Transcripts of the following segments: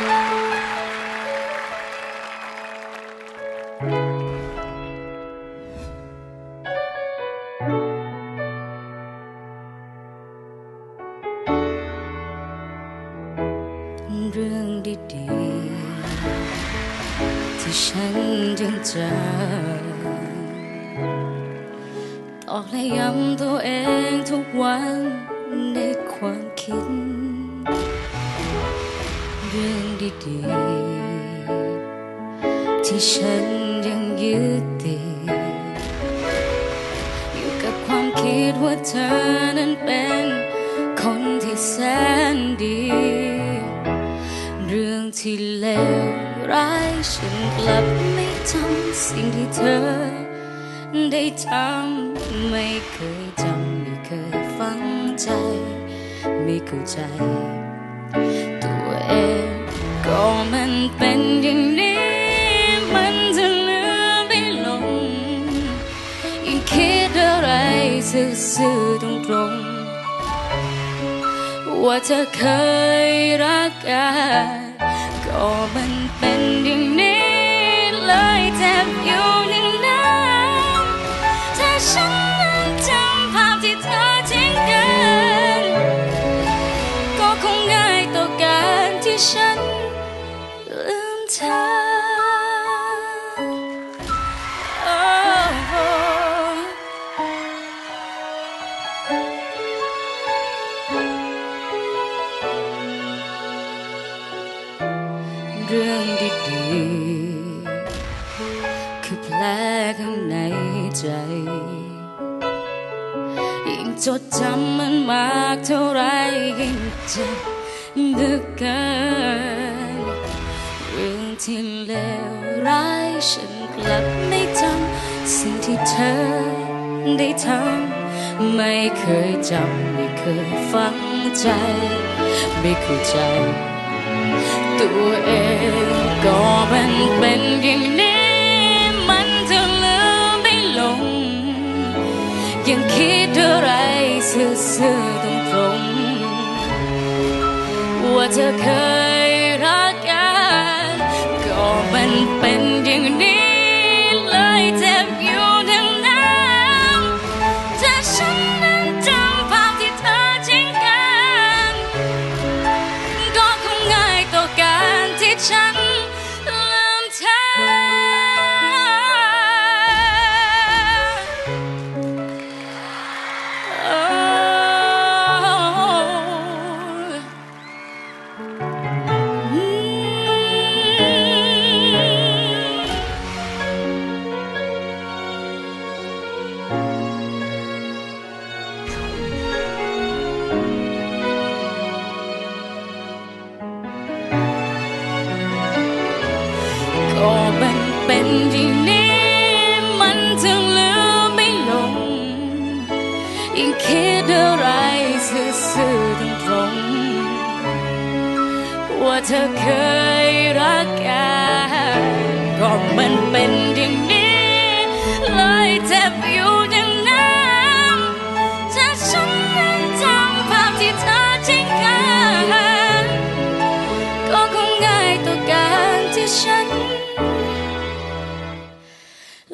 เรื่องดีๆ ที่ฉันยังจำต่อและย้ำตัวเองทุกวันในความคิด เรื่องดีๆ ที่ฉันยังยึดติดอยู่กับความคิดว่าเธอนั้นเป็นคนที่แสนดี เรื่องที่เลวร้ายฉันกลับไม่ทำสิ่งที่เธอ ได้ทำไม่เคยจำไม่เคยฟังใจ ไม่เข้าใจ เองก็มันเป็นอย่างนี้ มันจะเลือไม่ลงยังคิดอะไรซื่อๆตรงๆว่าเธอเคยรักกันก็มันเป็นอย่างนี้เลยแทบอยู่อย่างนั้นถ้าฉัน ฉันลืมเธอ เรื่องดีๆ คือแผลข้างในใจ ยิ่งจดจำมันมากเท่าไรยิ่งเจ็บ ลึกเกินเรื่องที่เลวร้ายฉันกลับไม่ทำสิ่งที่เธอได้ทำไม่เคยจำไม่เคยฟังใจ ไม่เข้าใจ ตัวเองก็มันเป็นอย่างนี้มันจะลืมไม่ลง ยังคิดอะไรซื่อๆตรงๆ ว่าเธอเคยรักกันก็มันเป็นอย่างนี้เลยเจ็บอยู่ดังนั้นถ้าฉันนั้นจำภาพที่เธอทิ้งกัน ก็คงง่ายต่อการที่ฉัน เป็นอย่างนี้มันถึงลืมไม่ลง ยิ่งคิดอะไรซื่อๆตรงๆว่าเธอเคย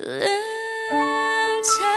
冷场。